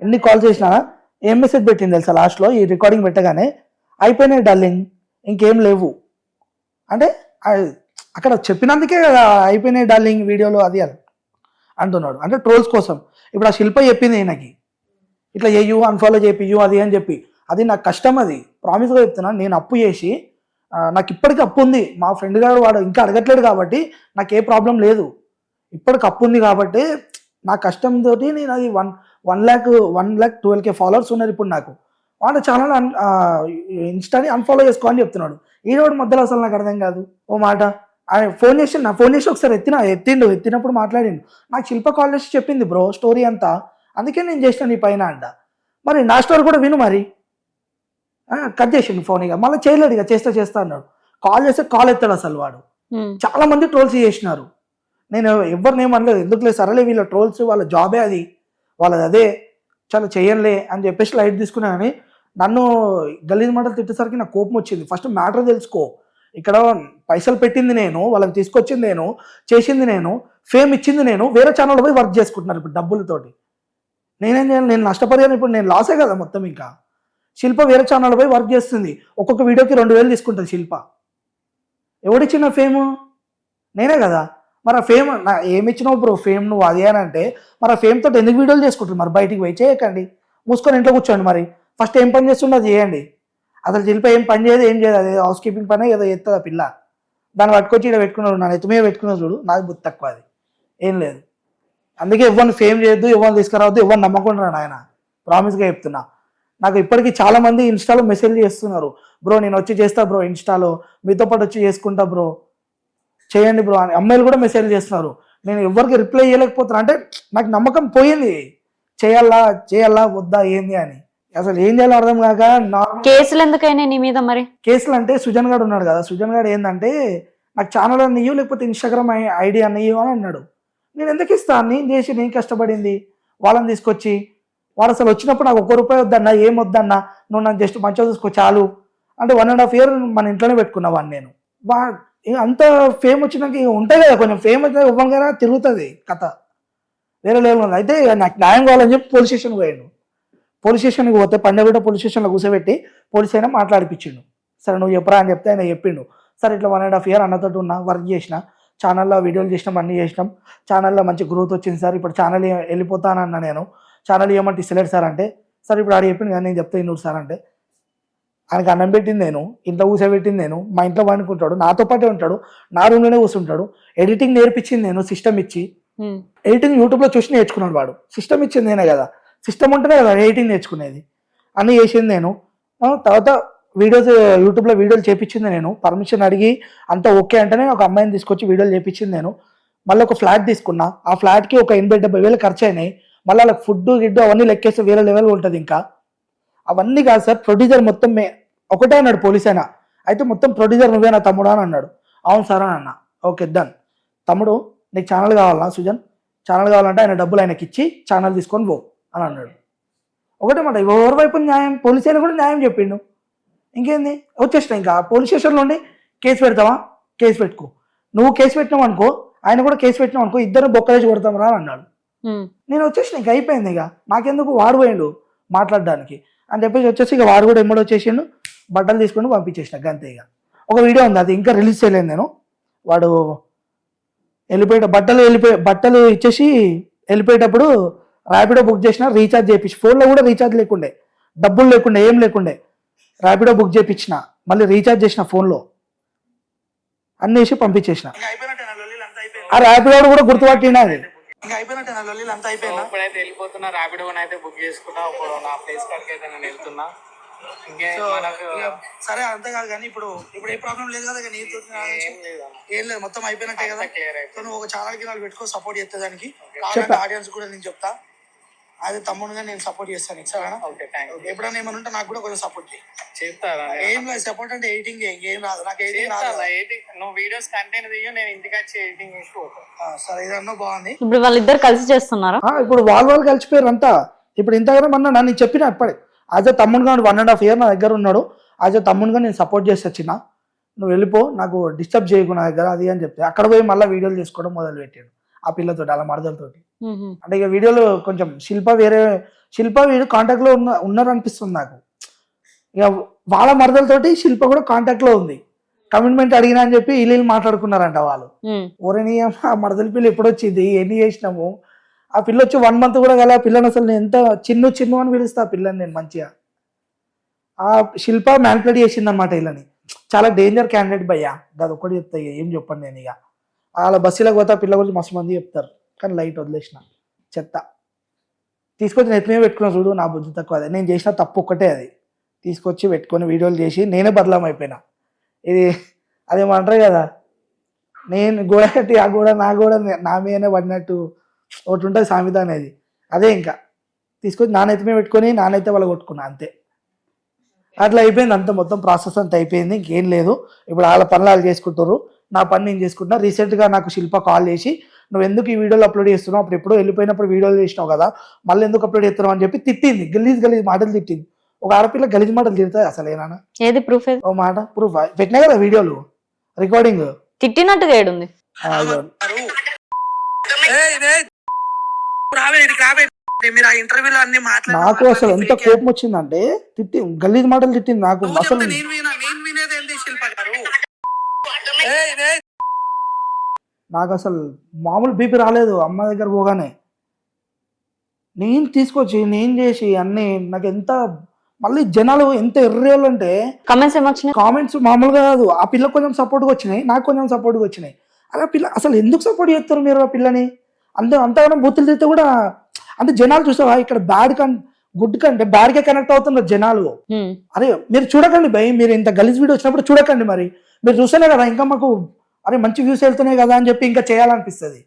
ఎన్ని కాల్ చేసినా ఏం మెసేజ్ పెట్టింది తెలుసా లాస్ట్లో ఈ రికార్డింగ్ పెట్టగానే అయిపోయినాయి డార్లింగ్ ఇంకేం లేవు. అంటే ఆ- అక్కడ చెప్పినందుకే కదా అయిపోయినాయి డార్లింగ్ వీడియోలో అది అని అంటున్నాడు. అంటే ట్రోల్స్ కోసం. ఇప్పుడు ఆ శిల్ప చెప్పింది ఈయనకి. ఇట్లా చేయు అన్ఫాలో చేపియు అది అని చెప్పి. అది నాకు కష్టం అది. ప్రామిస్గా చెప్తున్నాను నేను అప్పు చేసి నాకు ఇప్పటికీ అప్పు ఉంది. మా ఫ్రెండ్ గారు వాడు ఇంకా అడగట్లేడు కాబట్టి నాకు ఏ ప్రాబ్లం లేదు. ఇప్పటికి అప్పు ఉంది కాబట్టి నా కష్టంతో నేను అది one one lakh one lakh twelve K followers ఉన్నారు ఇప్పుడు నాకు. వాడు ఛానల్ ఇన్స్టాని అన్ఫాలో చేసుకో అని చెప్తున్నాడు. ఈ రోడ్ మధ్యలో అసలు నాకు అర్థం కాదు. ఓ మాట. ఆయన ఫోన్ చేసి నా ఫోన్ చేసి ఒకసారి ఎత్తిన ఎత్తిండు ఎత్తినప్పుడు మాట్లాడిండు. నాకు శిల్ప కాల్ చేసి చెప్పింది బ్రో స్టోరీ అంతా. అందుకే నేను చేసిన నీ పైన అంట. మరి నా స్టోరీ కూడా విను మరి. కట్ చేసిండు ఫోన్ ఇక. మళ్ళీ చేయలేడు ఇక. చేస్తా చేస్తా అన్నాడు. కాల్ చేస్తే కాల్ ఎత్తాడు అసలు వాడు. చాలా మంది ట్రోల్స్ చేసినారు. నేను ఎవరిని ఏమనలేదు ఎందుకు లేదు? సరేలే వీళ్ళ ట్రోల్స్ వాళ్ళ జాబే అది. వాళ్ళది అదే. చాలా చెయ్యనులే అని చెప్పేసి లైట్ తీసుకున్నా కానీ నన్ను గలీజ్ మాటలు తిట్టేసరికి నాకు కోపం వచ్చింది. ఫస్ట్ మ్యాటర్ తెలుసుకో. ఇక్కడ పైసలు పెట్టింది నేను. వాళ్ళని తీసుకొచ్చింది నేను. చేసింది నేను. ఫేమ్ ఇచ్చింది నేను. వేరే ఛానల్ పోయి వర్క్ చేసుకుంటున్నారు ఇప్పుడు డబ్బులతోటి. నేనేం చేయాలి నేను నష్టపరిహారం ఇప్పుడు నేను లాసే కదా మొత్తం ఇంకా. శిల్ప వేరే ఛానల్ పోయి వర్క్ చేస్తుంది. ఒక్కొక్క వీడియోకి రెండు వేలు తీసుకుంటుంది శిల్ప. ఎవడిచ్చిన ఫేమ్ నేనే కదా. మరి ఆ ఫేమ్ నా ఏమి ఇచ్చినావు బ్రో ఫేమ్ నువ్వు అది అని అంటే మరి ఆ ఫేమ్ తోటి ఎందుకు వీడియోలు చేసుకుంటారు మరి బయటికి పోయి చేయకండి. మూసుకొని ఇంట్లో కూర్చోండి మరి. ఫస్ట్ ఏం పని చేస్తుండో అది చేయండి. అసలు శిల్ప ఏం పని చేయదు ఏం చేయదు. అది హౌస్ కీపింగ్ పని ఏదో చేస్తుంది ఆ పిల్ల. దాన్ని పట్టుకొచ్చి ఇక్కడ పెట్టుకున్నాడు నా ఎత్తుమే పెట్టుకున్నాడు చూడు. నాకు బుద్ధి తక్కువ అది. ఏం లేదు. అందుకే ఎవరిని ఫేమ్ చేయొద్దు ఎవరిని తీసుకురావద్దు ఎవరిని నమ్మకుంటున్నాడు ఆయన ప్రామిస్గా చెప్తున్నా. నాకు ఇప్పటికీ చాలా మంది ఇన్స్టాలో మెసేజ్ చేస్తున్నారు. బ్రో నేను వచ్చి చేస్తా బ్రో ఇన్స్టాలో. మీతో పాటు వచ్చి చేసుకుంటా బ్రో చేయండి బ్రో అని. అమ్మాయిలు కూడా మెసేజ్ చేస్తున్నారు. నేను ఎవరికి రిప్లై చేయలేకపోతున్నా. అంటే నాకు నమ్మకం పోయింది. చేయాలా చేయాలా వద్దా ఏంది అని. అసలు ఏం చేయాలో అర్థం కాక కేసులు ఎందుకైనా నీ మీద మరి? కేసులు అంటే సుజన్ గారు ఉన్నాడు కదా. సుజన్ గారు ఏంటంటే నాకు ఛానల్ అన్నయ్యో లేకపోతే ఇన్స్టాగ్రామ్ ఐడి అన్నయ్యో అని అన్నాడు. నేను ఎందుకు ఇస్తాను నేను చేసి నేను కష్టపడింది. వాళ్ళని తీసుకొచ్చి వాడు అసలు వచ్చినప్పుడు నాకు ఒక్క రూపాయి వద్దన్నా ఏం వద్దన్నా నువ్వు నాకు జస్ట్ మంచిగా చూసుకో చాలు. అంటే వన్ అండ్ హాఫ్ ఇయర్ మన ఇంట్లోనే పెట్టుకున్నవాడిని నేను. వా అంత ఫేమ్ వచ్చినాక ఇక ఉంటాయి కదా కొంచెం ఫేమ్ అయితే ఇవ్వగానే తిరుగుతుంది కథ. వేరే లెవెల్ అయితే నాకు న్యాయం కావాలని చెప్పి పోలీస్ స్టేషన్కి పోయాడు. పోలీస్ స్టేషన్కి పోతే పండగ పోలీస్ స్టేషన్లో కూర్చోబెట్టి పోలీస్ అయినా మాట్లాడిపించిండు. సరే నువ్వు చెప్పరా అని చెప్తే ఆయన చెప్పిండు. సరే ఇట్లా వన్ అండ్ హాఫ్ ఇయర్ అన్నతోటి ఉన్నా వర్క్ చేసిన ఛానల్లో వీడియోలు చేసినాం అన్నీ చేసినాం. ఛానల్లో మంచి గ్రోత్ వచ్చింది సార్. ఇప్పుడు ఛానల్ వెళ్ళిపోతానన్నా నేను. ఛానల్ ఏమంటే ఇస్తలేడు సార్ అంటే సార్ ఇప్పుడు ఆడ చెప్పింది కానీ నేను చెప్తే ఇన్నూరు సార్ అంటే. ఆయనకి అన్నం పెట్టింది నేను ఇంట్లో కూర్చోబెట్టింది నేను మా ఇంట్లో వండుకుంటాడు నాతో పాటే ఉంటాడు నా రూమ్లోనే కూర్చుంటాడు. ఎడిటింగ్ నేర్పించింది నేను సిస్టమ్ ఇచ్చి. ఎడిటింగ్ యూట్యూబ్లో చూసి నేర్చుకున్నాడు వాడు. సిస్టమ్ ఇచ్చింది నేనే కదా. సిస్టమ్ ఉంటేనే కదా ఎడిటింగ్ నేర్చుకునేది. అన్నీ చేసింది నేను. తర్వాత వీడియోస్ యూట్యూబ్లో వీడియోలు చేపించింది నేను. పర్మిషన్ అడిగి అంతా ఓకే అంటేనే ఒక అమ్మాయిని తీసుకొచ్చి వీడియోలు చేపించింది నేను. మళ్ళీ ఒక ఫ్లాట్ తీసుకున్నా. ఆ ఫ్లాట్కి ఒక ఎనభై డెబ్బై వేలు ఖర్చు అయినాయి మళ్ళీ వాళ్ళకి ఫుడ్ గిడ్డు అవన్నీ లెక్కేస్తే వేరే లెవెల్ ఉంటుంది ఇంకా. అవన్నీ కాదు సార్ ప్రొడ్యూసర్ మొత్తం మే ఒకటే అన్నాడు పోలీస్ అయినా అయితే మొత్తం ప్రొడ్యూసర్ నువ్వే నా తమ్ముడు అని అన్నాడు. అవును సార్ అని అన్న. Okay done. తమ్ముడు నీకు ఛానల్ కావాలా సుజన్? ఛానల్ కావాలంటే ఆయన డబ్బులు ఆయనకి ఇచ్చి ఛానల్ తీసుకొని పో అని అన్నాడు. ఒకటే మాట ఎవరి వైపు న్యాయం పోలీస్ అయినా కూడా న్యాయం చెప్పిండు. ఇంకేంది? వచ్చేసిన ఇంకా. పోలీస్ స్టేషన్లో ఉండి కేసు పెడతావా? కేసు పెట్టుకో. నువ్వు కేసు పెట్టినావు అనుకో ఆయన కూడా కేసు పెట్టినావు అనుకో ఇద్దరు బొక్కలేసి కొడతాం రా అని అన్నాడు. నేను వచ్చేసిన ఇంకా అయిపోయింది ఇక. నాకెందుకు? వాడు పోయిండు మాట్లాడడానికి. అని చెప్పేసి వచ్చేసి ఇక వాడు కూడా ఎమ్మడి వచ్చేసిండు. బట్టలు తీసుకొని పంపించేసిన అంతే ఇక. ఒక వీడియో ఉంది అది ఇంకా రిలీజ్ చేయలేదు నేను. వాడు వెళ్ళిపోయే బట్టలు వెళ్ళిపోయి బట్టలు ఇచ్చేసి వెళ్ళిపోయేటప్పుడు ర్యాపిడో బుక్ చేసిన రీఛార్జ్ చేయించి ఫోన్లో కూడా రీఛార్జ్ లేకుండే. డబ్బులు లేకుండే ఏం లేకుండే. ర్యాపిడో బుక్ చేయించిన మళ్ళీ రీఛార్జ్ చేసిన ఫోన్లో. అన్ని వేసి పంపించేసిన. ఆ ర్యాపిడో కూడా గుర్తుపట్టినా అది? ఇంకా అయిపోయినట్టే నా లొల్లీలు అంతా అయిపోయిందా? ఇప్పుడైతే వెళ్ళిపోతున్నా ర్యాపిడో అయితే బుక్ చేసుకున్నా ఇప్పుడు నా ప్లేస్ కాడికి అయితే నేను వెళ్తున్నా. సరే అంతే కాదు కానీ ఇప్పుడు ఇప్పుడు ఏ ప్రాబ్లం లేదు కదా నీతో ఏం లేదు మొత్తం అయిపోయినట్టే కదా. నువ్వు ఒక ఛానల్కి పెట్టుకో సపోర్ట్ చేస్తే దానికి. ఆడియన్స్ కూడా నేను చెప్తా. అదే తమ్ముడుగా నేను సపోర్ట్ చేస్తాను. సరేనా ఓకే థ్యాంక్ ఎప్పుడైనా ఏమైనా ఉంటే నాకు కూడా కొంచెం సపోర్ట్ చేయి. చేస్తారా? ఏం లేదు సపోర్ట్ అంటే ఎయిటింగ్ ఏం రాదు. నాకు ఎయిటింగ్ రాదు ఎడిటింగ్ నువ్వు వీడియోస్ కంటెంట్ తీయ నేను ఇంటికి వచ్చి ఎడిటింగ్ చేసి పోతాను ఆ, సరే ఇదన్నా బాగుంది. ఇప్పుడు వాళ్ళిద్దరు కలిసి చేస్తున్నారా? ఆ, ఇప్పుడు వాళ్ళు వాళ్ళు కలిసిపోయారు అంతా ఇప్పుడు ఇంతగానో మొన్న నన్ను చెప్పిన అప్పటి యాజ్ అ తమ్ముడుగా వన్ అండ్ హాఫ్ ఇయర్ నా దగ్గర ఉన్నాడు. యాజ్ అ తమ్ముడుగా నేను సపోర్ట్ చేసి వచ్చిన నువ్వు వెళ్ళిపో నాకు డిస్టర్బ్ చేయకు నా దగ్గర అది అని చెప్తే. అక్కడ పోయి మళ్ళీ వీడియోలు చేసుకోవడం మొదలు పెట్టాడు ఆ పిల్లతోటి అలా మరదలతోటి. అంటే ఇక వీడియోలు కొంచెం శిల్ప వేరే శిల్ప వీడు కాంటాక్ట్లో ఉన్న ఉన్నారు అనిపిస్తుంది నాకు. ఇక వాళ్ళ మరదలతోటి శిల్ప కూడా కాంటాక్ట్లో ఉంది. కమిట్మెంట్ అడిగినా అని చెప్పి వీళ్ళు మాట్లాడుకున్నారంట వాళ్ళు. ఓరని మరదల పిల్ల ఎప్పుడు వచ్చింది ఎన్ని చేసినాము? ఆ పిల్ల వచ్చి వన్ మంత్ కూడా ఆ పిల్లని అసలు నేను ఎంత చిన్ను చిన్ను అని పిలుస్తా ఆ పిల్లని నేను మంచిగా. ఆ శిల్ప మ్యాన్పులేట్ చేసింది అనమాట వీళ్ళని చాలా డేంజర్ క్యాండిడేట్ భయ్యా. అది ఒక్కటి చెప్తా ఇక ఏం చెప్పండి నేను ఇక. వాళ్ళ బస్సులకు పోతే ఆ పిల్ల గురించి మస్తు మంది చెప్తారు. కానీ లైట్ వదిలేసిన. చెత్త. తీసుకొచ్చి నెత్తి మీద పెట్టుకున్న చూడు నా బుద్ధి తక్కువ అదే. నేను చేసిన తప్పు ఒక్కటే అది. తీసుకొచ్చి పెట్టుకొని వీడియోలు చేసి నేనే బదలాం అయిపోయినా. ఇది అదేమంటారు కదా నేను గోడ కట్టి ఆ గోడ నా గోడ నా మీదనే పడినట్టు ఒకటి ఉంటుంది సామెత అనేది. అదే ఇంకా. తీసుకొచ్చి నానైతే మీద పెట్టుకొని నానైతే వాళ్ళు కొట్టుకున్నా అంతే. అట్లా అయిపోయింది అంత మొత్తం ప్రాసెస్ అంతా అయిపోయింది ఇంకేం లేదు. ఇప్పుడు వాళ్ళ పనులు వాళ్ళు చేసుకుంటారు నా పని నేను చేసుకుంటున్నా. రీసెంట్గా నాకు శిల్ప కాల్ చేసి నువ్వు ఎందుకు ఈ వీడియోలు అప్లోడ్ చేస్తున్నావు? అప్పుడు ఎప్పుడో వెళ్ళిపోయినప్పుడు వీడియోలు చేసినావు కదా మళ్ళీ ఎందుకు అప్లోడ్ చేస్తున్నావు అని చెప్పి తిట్టింది. గలీజ్ గలీజ్ మాటలు తిట్టింది. ఒక ఆడపిల్ల గలీజ్ మాటలు తిడుతుంది అసలు ఏనా ఏది ప్రూఫ్ ఏది? ఓ మాట ప్రూఫ్ పెట్టినా కదా వీడియోలు? రికార్డింగ్ తిట్టినట్టుగా ఏడుంది. ఏయ్, ఏయ్, రావే ఇక్కడికి రావే మీరు ఆ ఇంటర్వ్యూలో అన్ని నాకు అసలు ఎంత కోపం వచ్చిందంటే తిట్టి గలీజ్ మాటలు తిట్టింది నాకు. అసలు నేను వినా నేను వినేది ఏంటి శిల్ప గారు? ఏయ్, ఏయ్, నాకు అసలు మామూలు బీపీ రాలేదు అమ్మ దగ్గర పోగానే. నేను తీసుకొచ్చి నేను చేసి అన్నీ నాకు ఎంత మళ్ళీ జనాలు ఎంత ఎర్రేళ్ళు అంటే కమెంట్స్ ఏమొచ్చినాయి కామెంట్స్ మామూలుగా కాదు. ఆ పిల్ల కొంచెం సపోర్ట్గా వచ్చినాయి నాకు కొంచెం సపోర్ట్గా వచ్చినాయి. ఆ పిల్ల అసలు ఎందుకు సపోర్ట్ చేస్తారు మీరు ఆ పిల్లని? అంతే అంతగానో బూతులు తిడితే కూడా అంటే జనాలు చూసావా ఇక్కడ బ్యాడ్ కన్ గుడ్ కంటే బ్యాడ్కే కనెక్ట్ అవుతున్నారు జనాలు. ఉమ్, అరే మీరు చూడకండి భయ్ మీరు ఇంత గలీజ్ వీడియో వచ్చినప్పుడు చూడకండి మరి. మీరు చూస్తేనే కదా ఇంకా మాకు అరే మంచి వ్యూస్ వెళ్తున్నాయి కదా అని చెప్పి ఇంకా చేయాలనిపిస్తుంది.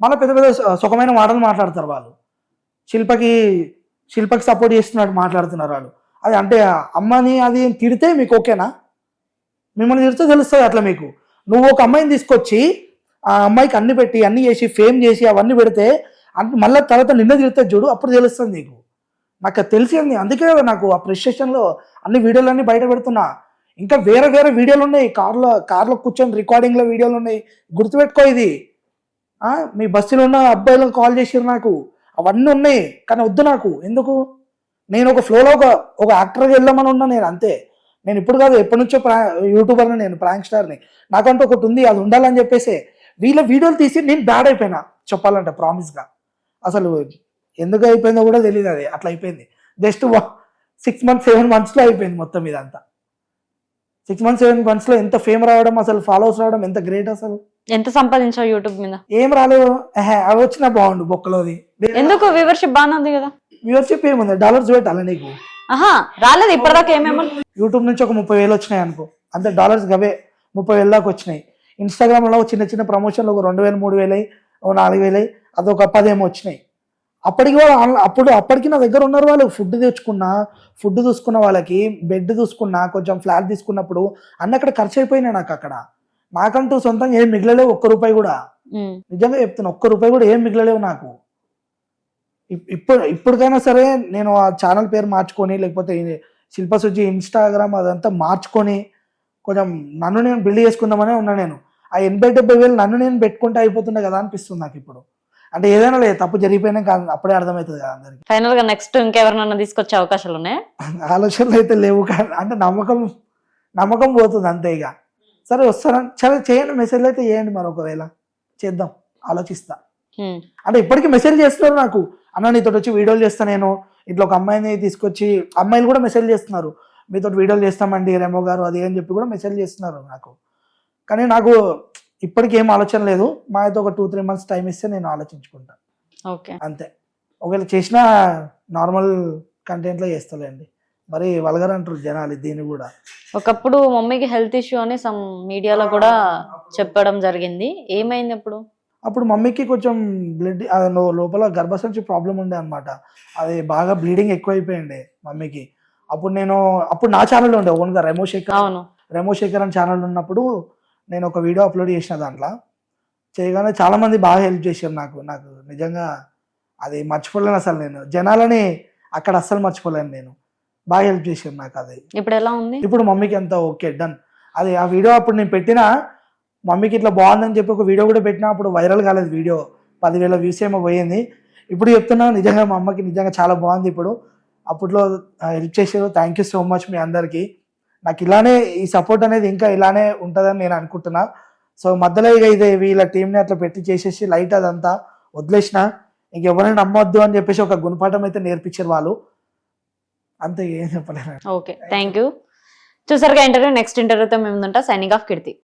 మళ్ళీ పెద్ద పెద్ద సుఖమైన మాటలు మాట్లాడతారు వాళ్ళు. శిల్పకి శిల్పకి సపోర్ట్ చేస్తున్నట్టు మాట్లాడుతున్నారు వాళ్ళు. అది అంటే అమ్మని అది తిడితే మీకు ఓకేనా? మిమ్మల్ని తిడితే తెలుస్తుంది అట్లా మీకు. నువ్వు ఒక అమ్మాయిని తీసుకొచ్చి ఆ అమ్మాయికి అన్ని పెట్టి అన్ని చేసి ఫేమ్ చేసి అవన్నీ పెడితే అంటే మళ్ళీ తర్వాత నిన్న తిడితే చూడు అప్పుడు తెలుస్తుంది నీకు. నాకు తెలిసింది అందుకే నాకు ఆ ప్రిస్ట్రేషన్లో అన్ని వీడియోలన్నీ బయట పెడుతున్నా. ఇంకా వేరే వేరే వీడియోలు ఉన్నాయి. కార్లో కార్లో కూర్చొని రికార్డింగ్లో వీడియోలు ఉన్నాయి. గుర్తుపెట్టుకో ఇది. మీ బస్సులో ఉన్న అబ్బాయిలకు కాల్ చేసిరు నాకు. అవన్నీ ఉన్నాయి కానీ వద్దు నాకు. ఎందుకు? నేను ఒక ఫ్లోలో ఒక ఒక యాక్టర్గా వెళ్దామని ఉన్నా నేను అంతే. నేను ఇప్పుడు కాదు ఎప్పటి నుంచో ప్రా యూట్యూబర్ని నేను ప్రాంక్ స్టార్ని నాకంటూ ఒకటి ఉంది అది ఉండాలని చెప్పేసి వీళ్ళ వీడియోలు తీసి నేను బ్యాడ్ అయిపోయినా చెప్పాలంటే ప్రామిస్గా అసలు ఎందుకు అయిపోయిందో కూడా తెలియదు అది. అట్లా అయిపోయింది. జస్ట్ సిక్స్ మంత్స్ సెవెన్ మంత్స్లో అయిపోయింది మొత్తం ఇదంతా. సిక్స్ మంత్స్ సెవెన్ మంత్స్లో ఎంత ఫేమ్ రావడం అసలు ఫాలోవర్స్ రావడం ఎంత గ్రేట్ అసలు? ఎంత సంపాదించావు యూట్యూబ్ మీద? ఏం రాలేదు. అవి వచ్చినా బాగుండు బొక్కలోది. ఎందుకు? వ్యూవర్షిప్ బాగానే ఉంది కదా. వ్యూవర్షిప్ ఏముంది? డాలర్స్ పెట్టాలి నీకు. ఆహా రాలేదు ఇప్పటిదాకా ఏమేమో యూట్యూబ్ నుంచి ఒక ముప్పై వేలు వచ్చినాయి అనుకో. అంతే డాలర్స్ అవే ముప్పై వేల దాకా వచ్చినాయి. ఇన్స్టాగ్రామ్లో చిన్న చిన్న ప్రమోషన్లు ఒక రెండు వేలు మూడు వేలు ఒక నాలుగు వేలు అదొక పదేమో వచ్చినాయి. అప్పటికి వాళ్ళు అప్పుడు అప్పటికి నా దగ్గర ఉన్నారు వాళ్ళు. ఫుడ్ తెచ్చుకున్నా ఫుడ్ చూసుకున్న వాళ్ళకి బెడ్ చూసుకున్నా కొంచెం ఫ్లాట్ తీసుకున్నప్పుడు అన్నీ అక్కడ ఖర్చు అయిపోయినాయి నాకు అక్కడ. నాకంటూ సొంతంగా ఏం మిగలలేవు ఒక్క రూపాయి కూడా. నిజంగా చెప్తున్నా ఒక్క రూపాయి కూడా ఏం మిగలలేవు నాకు. ఇప్- ఇప్పుడు ఇప్పటికైనా సరే నేను ఆ ఛానల్ పేరు మార్చుకొని లేకపోతే శిల్పసుజి ఇన్స్టాగ్రామ్ అదంతా మార్చుకొని కొంచెం నన్ను నేను బిల్డ్ చేసుకుందామనే ఉన్నా నేను. ఆ ఎనభై డెబ్బై వేలు నన్ను నేను పెట్టుకుంటే అయిపోతుండే కదా అనిపిస్తుంది నాకు ఇప్పుడు. అంటే ఏదైనా లేదు తప్పు జరిగిపోయినా కాదు అప్పుడే అర్థమవుతుంది కదా అందరికి. ఫైనల్గా నెక్స్ట్ ఇంకెవరినన్నా తీసుకొచ్చే అవకాశాలు ఉన్నాయి? ఆలోచనలు అయితే లేవు కానీ అంటే నమ్మకం నమ్మకం పోతుంది అంతే ఇక. సరే వస్తారని సరే చేయండి మెసేజ్లు అయితే చేయండి మరి ఒకవేళ. చేద్దాం ఆలోచిస్తా. ఉమ్, అంటే ఇప్పటికీ మెసేజ్ చేస్తున్నారు నాకు. అన్న నీతో వచ్చి వీడియోలు చేస్తా నేను. ఇట్లా ఒక అమ్మాయిని తీసుకొచ్చి అమ్మాయిలు కూడా మెసేజ్ చేస్తున్నారు. మీతో వీడియోలు చేస్తామండి రెమో గారు అది అని చెప్పి కూడా మెసేజ్ చేస్తున్నారు నాకు. కానీ నాకు ఇప్పటికి ఏం ఆలోచన లేదు. మా అయితే ఒక టూ త్రీ మంత్స్ టైం ఇస్తే నేను ఆలోచించుకుంటా. ఓకే. అంతే. ఒకవేళ చేసినా నార్మల్ కంటెంట్లో చేస్తలేండి. మరి వల్గర్ అంటారు జనాలు దీన్ని కూడా. ఒకప్పుడు మమ్మీకి హెల్త్ ఇష్యూ అని సమ్ మీడియాలో కూడా చెప్పడం జరిగింది. ఏమైంది అప్పుడు? అప్పుడు మమ్మీకి కొంచెం బ్లడ్ లోపల గర్భసంచి ప్రాబ్లం ఉండే అనమాట అది బాగా బ్లీడింగ్ ఎక్కువైపోయింది మమ్మీకి. అప్పుడు నేను అప్పుడు నా ఛానల్ ఉండే ఓన్గా రెమో శేఖర్ రెమో శేఖర్ అని ఛానల్ ఉన్నప్పుడు నేను ఒక వీడియో అప్లోడ్ చేసిన దాంట్లో. చేయగానే చాలా మంది బాగా హెల్ప్ చేశారు నాకు. నాకు నిజంగా అది మర్చిపోలేను అసలు నేను. జనాలని అక్కడ అస్సలు మర్చిపోలేను నేను. బాగా హెల్ప్ చేశారు నాకు అది. ఇప్పుడు ఎలా ఉంది? ఇప్పుడు మమ్మీకి అంతా ఓకే డన్. అది ఆ వీడియో అప్పుడు నేను పెట్టిన మమ్మీకి ఇట్లా బాగుందని చెప్పి ఒక వీడియో కూడా పెట్టినా అప్పుడు వైరల్ కాలేదు వీడియో. పదివేల వ్యూస్ ఏమో పోయింది. ఇప్పుడు చెప్తున్నా నిజంగా మా అమ్మకి నిజంగా చాలా బాగుంది ఇప్పుడు. అప్పట్లో హెల్ప్ చేశారు. థ్యాంక్ యూ సో మచ్ మీ అందరికీ. నాకు ఇలానే ఈ సపోర్ట్ అనేది ఇంకా ఇలానే ఉంటుందని నేను అనుకుంటున్నా. సో మధ్యలో ఇక ఇది వీళ్ళ టీంని అట్లా పెట్టి చేసేసి లైట్ అదంతా వదిలేసిన ఇంకెవరైనా నమ్మొద్దు అని చెప్పేసి ఒక గుణపాఠం అయితే నేర్పించారు వాళ్ళు. అంతే ఏం చెప్పలేను ఓకే థ్యాంక్ యూ చూసారుగా ఇంటర్వ్యూ నెక్స్ట్ ఇంటర్వ్యూతో మేము ఉంటా సైనింగ్ ఆఫ్ కిర్తి